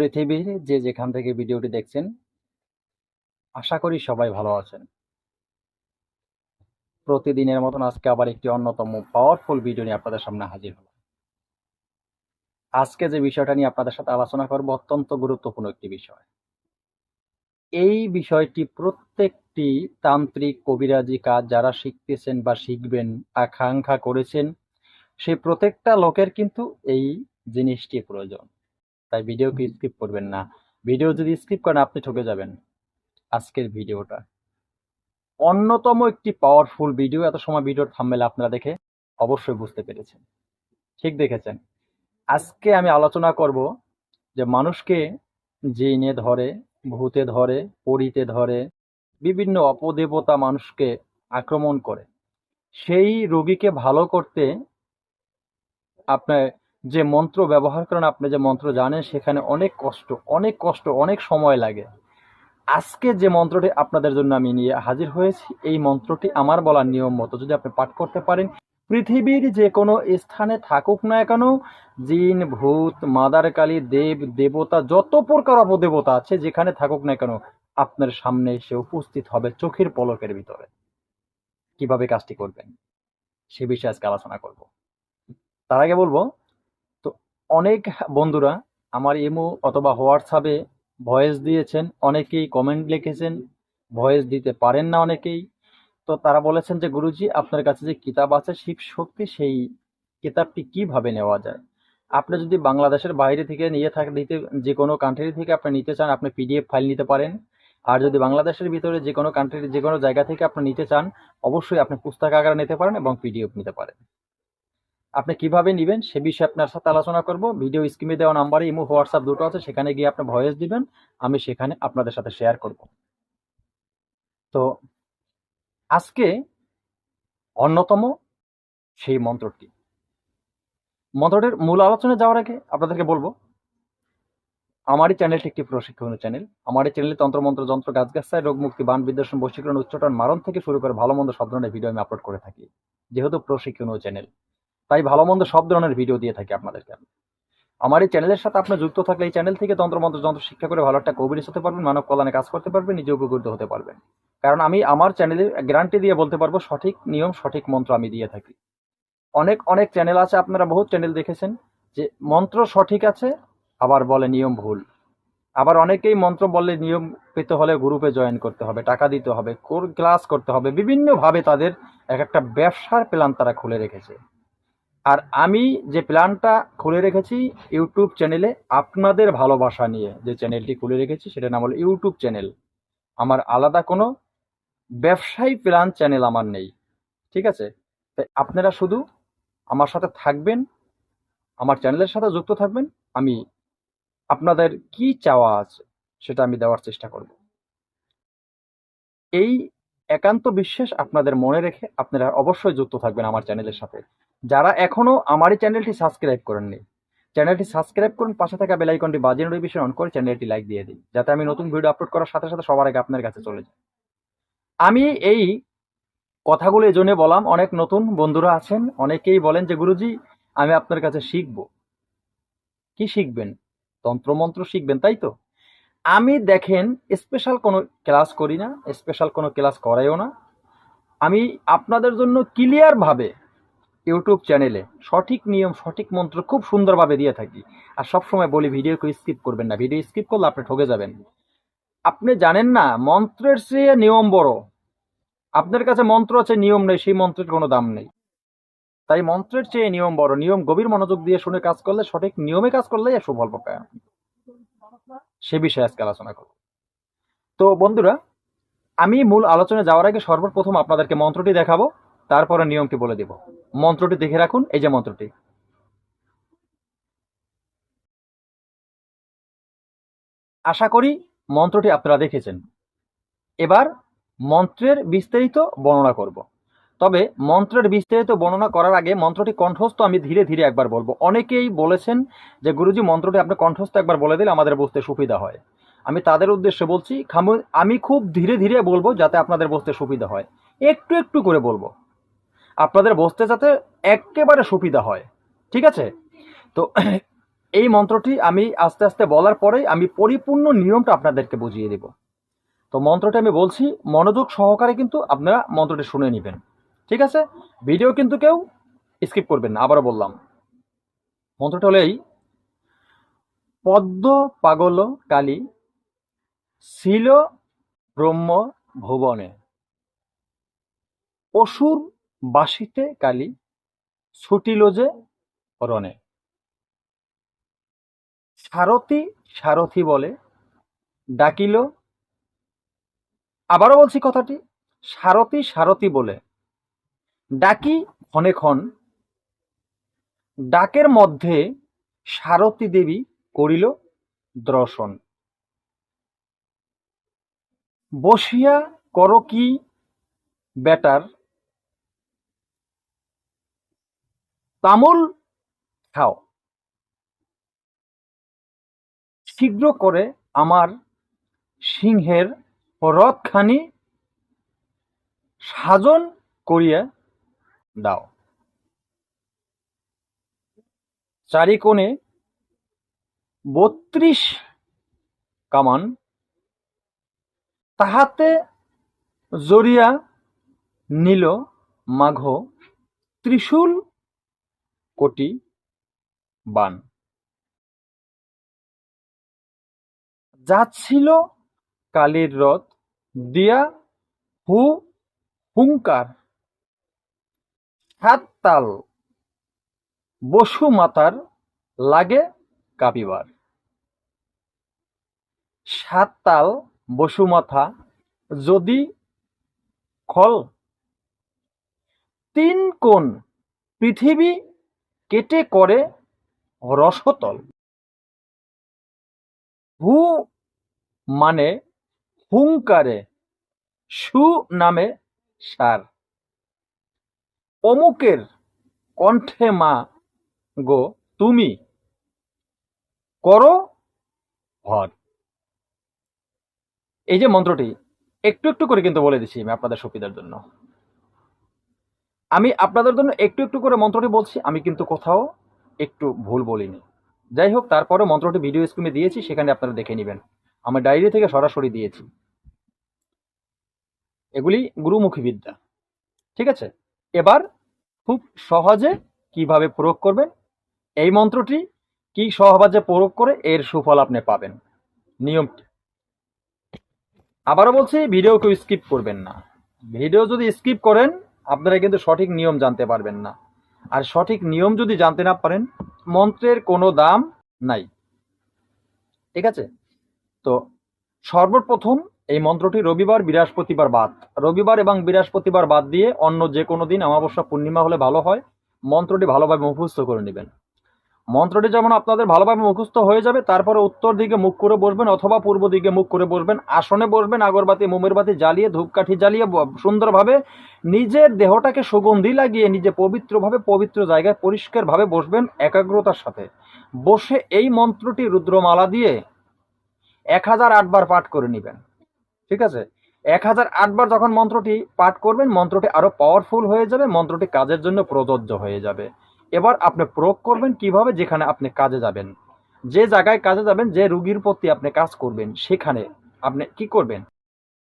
পৃথিবীর যে যেখান থেকে ভিডিওটি দেখছেন, আশা করি সবাই ভালো আছেন। প্রতিদিনের মতন আজকে আবার একটি অন্যতম পাওয়ারফুল ভিডিও নিয়ে আপনাদের সামনে হাজির হলাম। আজকে যে বিষয়টা নিয়ে আপনাদের সাথে আলোচনা করব অত্যন্ত গুরুত্বপূর্ণ একটি বিষয়। এই বিষয়টি প্রত্যেকটি তান্ত্রিক কবিরাজি কাজ যারা শিখতেছেন বা শিখবেন, আকাঙ্ক্ষা করেছেন সেই প্রত্যেকটা লোকের কিন্তু এই জিনিসটি প্রয়োজন। তাই ভিডিওকে স্কিপ করবেন না। ভিডিও যদি স্কিপ করেন, আপনি ঠকে যাবেন আজকের ভিডিওটা। অন্যতম একটি পাওয়ারফুল ভিডিও এত সময় ভিডিওর থাম্বেলে আপনারা দেখে অবশ্যই বুঝতে পেরেছেন। ঠিক দেখেছেন? আজকে আমি আলোচনা করব যে মানুষকে জিনে ধরে, ভূতে ধরে, পরিতে ধরে, বিভিন্ন অপদেবতা মানুষকে আক্রমণ করে। সেই রোগীকে ভালো করতে আপনার যে মন্ত্র ব্যবহার করেন, আপনি যে মন্ত্র জানেন, সেখানে অনেক কষ্ট অনেক কষ্ট, অনেক সময় লাগে। আজকে যে মন্ত্রটি আপনাদের জন্য আমি নিয়ে হাজির হয়েছি, এই মন্ত্রটি আমার বলার নিয়ম মতো যদি আপনি পাঠ করতে পারেন, পৃথিবীর যে কোনো স্থানে থাকুক না কেন, জিন, ভূত মাদার কালী দেব, দেবতা, যত প্রকার অপদেবতা আছে, যেখানে থাকুক না কেন, আপনার সামনে এসে উপস্থিত হবে চোখের পলকের ভিতরে। কীভাবে কাজটি করবেন? সে বিষয়ে আজকে আলোচনা করব। তার আগে বলব অনেক বন্ধুরা আমার ইমো অথবা হোয়াটসঅ্যাপে ভয়েস দিয়েছেন, অনেকেই কমেন্ট লিখেছেন, ভয়েস দিতে পারেন না অনেকেই। তো তারা বলেছেন যে, গুরুজি, আপনার কাছে যে কিতাব আছে, শিব শক্তি, সেই কিতাবটি কীভাবে নেওয়া যায়? আপনি যদি বাংলাদেশের বাইরে থেকে নিয়ে থাক, নিতে, যে কোনো কান্ট্রি থেকে আপনি নিতে চান, আপনি পিডিএফ ফাইল নিতে পারেন। আর যদি বাংলাদেশের ভিতরে যে কোনো কান্ট্রির যে কোনো জায়গা থেকে আপনি নিতে চান, অবশ্যই আপনি পুস্তক আকারে নিতে পারেন এবং পিডিএফ নিতে পারেন। আপনি কীভাবে নেবেন সে বিষয়ে আপনার সাথে আলোচনা করব। ভিডিও স্ক্রিনে দেওয়া নাম্বারে ইমো, হোয়াটসঅ্যাপ দুটো আছে, সেখানে গিয়ে আপনি ভয়েস দিবেন, আমি সেখানে আপনাদের সাথে শেয়ার করব। তো আজকে অন্যতম সেই মন্ত্রটি। মন্ত্রটির মূল আলোচনায় যাওয়ার আগে আপনাদেরকে বলব, আমারই চ্যানেলটি একটি প্রশিক্ষণ চ্যানেল আমার এই চ্যানেলে তন্ত্রমন্ত্র, যন্ত্র, গাছগাছায় রোগ মুক্তি বান বিদ্বেষণ বশীকরণ উচ্চটন মারণ থেকে শুরু করে ভালো মন্দ সব ধরনের ভিডিও আমি আপলোড করে থাকি। যেহেতু প্রশিক্ষণ চ্যানেল তাই ভালো মন্দ সব ধরনের ভিডিও দিয়ে থাকি আপনাদেরকে আমি। আমার এই চ্যানেলের সাথে আপনি যুক্ত থাকলে এই চ্যানেল থেকে তন্ত্রমন্ত্র যন্ত্র শিক্ষা করে ভালো একটা কবিরিস হতে পারবেন, মানব কল্যাণে কাজ করতে পারবেন নিজে উপকৃত হতে পারবেন। কারণ আমি আমার চ্যানেলে গ্যারান্টি দিয়ে বলতে পারব, সঠিক নিয়ম, সঠিক মন্ত্র আমি দিয়ে থাকি। অনেক অনেক চ্যানেল আছে, আপনারা বহুত চ্যানেল দেখেছেন, যে মন্ত্র সঠিক আছে, আবার বলে নিয়ম ভুল। আবার অনেকেই মন্ত্র বললে নিয়ম পেতে হলে গ্রুপে জয়েন করতে হবে, টাকা দিতে হবে ক্লাস করতে হবে, বিভিন্নভাবে তাদের এক একটা ব্যবসার প্ল্যান তারা খুলে রেখেছে। আর আমি যে প্ল্যানটা খুলে রেখেছি ইউটিউব চ্যানেলে আপনাদের ভালোবাসা নিয়ে যে চ্যানেলটি খুলে রেখেছি, সেটার নাম হলো ইউটিউব চ্যানেল আমার আলাদা কোনো ব্যবসায়ী প্ল্যান চ্যানেল আমার নেই, ঠিক আছে? তাই আপনারা শুধু আমার সাথে থাকবেন, আমার চ্যানেলের সাথে যুক্ত থাকবেন, আমি আপনাদের কি চাওয়া আছে সেটা আমি দেওয়ার চেষ্টা করব। এই একান্ত বিশ্বাস আপনাদের মনে রেখে আপনারা অবশ্যই যুক্ত থাকবেন আমার চ্যানেলের সাথে। যারা এখনও আমার এই চ্যানেলটি সাবস্ক্রাইব করেননি, চ্যানেলটি সাবস্ক্রাইব করুন, পাশে থাকা বেল আইকনটি বাজিয়ে নোটিফিকেশন অন করে চ্যানেলটি লাইক দিয়ে দিন, যাতে আমি নতুন ভিডিও আপলোড করার সাথে সাথে সবার আগে আপনার কাছে চলে যায় আমি এই কথাগুলো জন্য বললাম, অনেক নতুন বন্ধুরা আছেন, অনেকেই বলেন যে, গুরুজি, আমি আপনার কাছে শিখব। কি শিখবেন? তন্ত্রমন্ত্র শিখবেন, তাই তো? আমি দেখেন স্পেশাল কোনো ক্লাস করি না স্পেশাল কোনো ক্লাস করাইও না। আমি আপনাদের জন্য ক্লিয়ারভাবে ইউটিউব চ্যানেলে সঠিক নিয়ম, সঠিক মন্ত্র খুব সুন্দরভাবে দিয়ে থাকি। আর সবসময় বলি, ভিডিওকে স্কিপ করবেন না। ভিডিও স্কিপ করলে আপনি ঠকে যাবেন। আপনি জানেন না, মন্ত্রের চেয়ে নিয়ম বড়। আপনার কাছে মন্ত্র আছে, নিয়ম নেই, সেই মন্ত্রের কোনো দাম নেই। তাই মন্ত্রের চেয়ে নিয়ম বড়। নিয়ম গভীর মনোযোগ দিয়ে শুনে কাজ করলে সঠিক নিয়মে কাজ করলে সুফল পায় সে বিষয়ে আজকে আলোচনা করব। তো বন্ধুরা, আমি মূল আলোচনায় যাওয়ার আগে সর্বপ্রথম আপনাদেরকে মন্ত্রটি দেখাবো, তারপরে নিয়মটি বলে দেব। মন্ত্রটি দেখে রাখুন, এই যে মন্ত্রটি। আশা করি মন্ত্রটি আপনারা দেখেছেন। এবার মন্ত্রের বিস্তারিত বর্ণনা করব। তবে মন্ত্রের বিস্তারিত বর্ণনা করার আগে মন্ত্রটি কণ্ঠস্থ আমি ধীরে ধীরে একবার বলব। অনেকেই বলেছেন যে গুরুজি, মন্ত্রটি আপনি কণ্ঠস্থ একবার বলে দিলে আমাদের বুঝতে সুবিধা হয়। আমি তাদের উদ্দেশ্যে বলছি আমি খুব ধীরে ধীরে বলব যাতে আপনাদের বুঝতে সুবিধা হয়। একটু একটু করে বলব। আপনাদের বসতে যাতে একেবারে সুবিধা হয়। ঠিক আছে? তো এই মন্ত্রটি আমি আস্তে আস্তে বলার পরেই আমি পরিপূর্ণ নিয়মটা আপনাদেরকে বুঝিয়ে দেব। তো মন্ত্রটি আমি বলছি, মনোযোগ সহকারে কিন্তু আপনারা মন্ত্রটি শুনে নেবেন। ঠিক আছে? ভিডিও কিন্তু কেউ স্কিপ করবেন না, আবারও বললাম। মন্ত্রটা হলো এই, পদ্ম পাগল কালী ছিল ব্রহ্ম ভুবনে। অসুর বাসিতে কালি ছুটিল যে রণে। সারথি সারথি বলে, ডাকিল। আবারও বলছি কথাটি, সারথি সারথি বলে, ডাকি ক্ষণে ক্ষণ। ডাকের মধ্যে সারথি দেবী করিল দর্শন। বসিয়া কর কি বেটার তামুল খাও। শীঘ্র করে আমার সিংহের রথখানি সাজন করিয়া দাও। চারিকোণে বত্রিশ কামান তাহাতে জড়িয়া নিল মাঘ ত্রিশূল কোটি বান। যাচ্ছিল কালীর রথ, দিয়া হু হুঙ্কার। সাত তাল, বসু মাতার লাগে কাঁপিবার। সাত তাল, বসু মাথা, যদি খল। তিন কোণ পৃথিবী কেটে করে রসতল। হু মানে হুঙ্কারে, সু নামে সার। অমুকের কণ্ঠে মা গো, তুমি করো ভর। এই যে মন্ত্রটি, একটু একটু করে কিন্তু বলে দিচ্ছি আমি আপনাদের সুবিধার জন্য। আমি আপনাদের জন্য একটু একটু করে মন্ত্রটি বলছি, আমি কিন্তু কোথাও একটু ভুল বলিনি। যাই হোক তারপরে মন্ত্রটি ভিডিও স্ক্রিনে দিয়েছি, সেখানে আপনারা দেখে নেবেন। আমার ডায়েরি থেকে সরাসরি দিয়েছি। এগুলি গুরুমুখী বিদ্যা। ঠিক আছে? এবার খুব সহজে কীভাবে প্রয়োগ করবেন, এই মন্ত্রটি কি সহজে প্রয়োগ করে এর সুফল আপনি পাবেন? নিয়মটি। আবারও বলছি ভিডিও কেউ স্কিপ করবেন না। ভিডিও যদি স্কিপ করেন আপনারা কিন্তু সঠিক নিয়ম জানতে পারবেন না। আর সঠিক নিয়ম যদি জানতে না পারেন, মন্ত্রের কোনো দাম নাই। ঠিক আছে? তো সর্বপ্রথম এই মন্ত্রটি রবিবার, বৃহস্পতিবার বাদ। রবিবার এবং বৃহস্পতিবার বাদ দিয়ে অন্য যে কোনো দিন অমাবস্যা পূর্ণিমা হলে ভালো হয়। মন্ত্রটি ভালোভাবে মুখস্থ করে নেবেন। মন্ত্রটি যেমন আপনাদের ভালোভাবে মুখস্থ হয়ে যাবে, তারপরে উত্তর দিকে মুখ করে বসবেন অথবা পূর্ব দিকে মুখ করে বসবেন, আসনে বসবেন, আগরবাতি মোমের বাতি জ্বালিয়ে, ধূপকাঠি জ্বালিয়ে সুন্দরভাবে নিজের দেহটাকে সুগন্ধি লাগিয়ে নিজে পবিত্রভাবে, পবিত্র জায়গায় পরিষ্কারভাবে বসবেন একাগ্রতার সাথে। বসে এই মন্ত্রটি রুদ্রমালা দিয়ে এক হাজার আটবার পাঠ করে নেবেন। ঠিক আছে? এক হাজার আটবার যখন মন্ত্রটি পাঠ করবেন, মন্ত্রটি আরও পাওয়ারফুল হয়ে যাবে, মন্ত্রটি কাজের জন্য প্রযোজ্য হয়ে যাবে। এবার আপনি প্রয়োগ করবেন কীভাবে? যেখানে আপনি কাজে যাবেন। যে জায়গায় কাজে যাবেন, যে রুগীর প্রতি আপনি কাজ করবেন, সেখানে আপনি কি করবেন?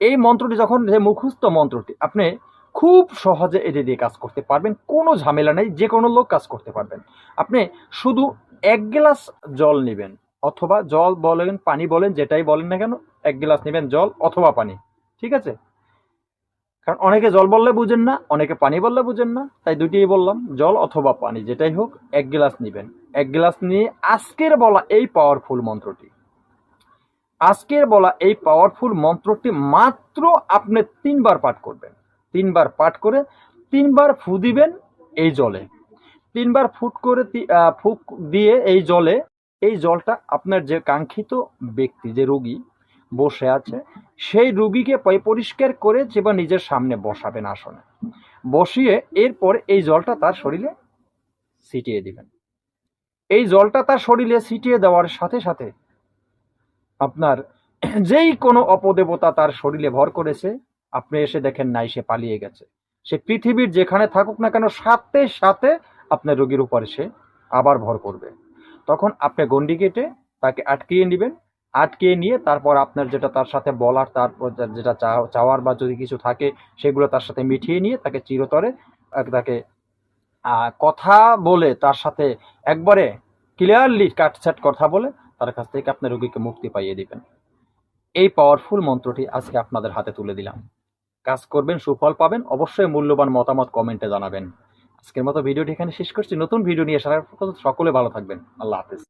এই মন্ত্রটি যখন, যে মুখস্থ মন্ত্রটি, আপনি খুব সহজে এটি দিয়ে কাজ করতে পারবেন। কোনো ঝামেলা নেই যে কোনো লোক কাজ করতে পারবেন। আপনি শুধু এক গ্লাস জল নেবেন, অথবা জল বলেন, পানি বলেন, যেটাই বলেন না কেন, এক গ্লাস নেবেন জল অথবা পানি, ঠিক আছে? কারণ অনেকে জল বললে বুঝেন না, অনেকে পানি বললে বুঝেন না, তাই দুটিই বললাম, জল অথবা পানি, যেটাই হোক, এক গ্লাস নেবেন। এক গ্লাস নিয়ে আজকের বলা এই পাওয়ারফুল মন্ত্রটি। আজকের বলা এই পাওয়ারফুল মন্ত্রটি মাত্র আপনি তিনবার পাঠ করবেন। তিনবার পাঠ করে তিনবার ফু দিবেন এই জলে। তিনবার ফুট করে ফুক দিয়ে এই জলে, এই জলটা আপনার যে কাঙ্ক্ষিত ব্যক্তি, যে রোগী বসে আছে, সেই রুগীকে পরিষ্কার করে যে বা নিজের সামনে বসাবেন আসনে। বসিয়ে এরপর এই জলটা তার শরীরে ছিটিয়ে দিবেন। এই জলটা তার শরীরে ছিটিয়ে দেওয়ার সাথে সাথে আপনার যেই কোনো অপদেবতা তার শরীরে ভর করেছে, আপনি এসে দেখেন নাই, সে পালিয়ে গেছে। সে পৃথিবীর যেখানে থাকুক না কেন, সাথে সাথে আপনার রোগীর উপরে সে আবার ভর করবে। তখন আপনি গন্ডি কেটে তাকে আটকিয়ে নেবেন আটকিয়ে নিয়ে তারপর আপনার যেটা তার সাথে বলার তারপর যেটা চাওয়ার বা যদি কিছু থাকে, সেগুলো তার সাথে মিটিয়ে নিয়ে তাকে চিরতরে তাকে কথা বলে তার সাথে একবারে ক্লিয়ারলি কাটছাট কথা বলে তার কাছ থেকে আপনি রোগীকে মুক্তি পাইয়ে দিবেন। এই পাওয়ারফুল মন্ত্রটি আজকে আপনাদের হাতে তুলে দিলাম। কাজ করবেন, সুফল পাবেন, অবশ্যই মূল্যবান মতামত কমেন্টে জানাবেন। আজকের মতো ভিডিওটি এখানে শেষ করছি। নতুন ভিডিও নিয়ে সারা সকলে ভালো থাকবেন। আল্লাহ হাফেজ।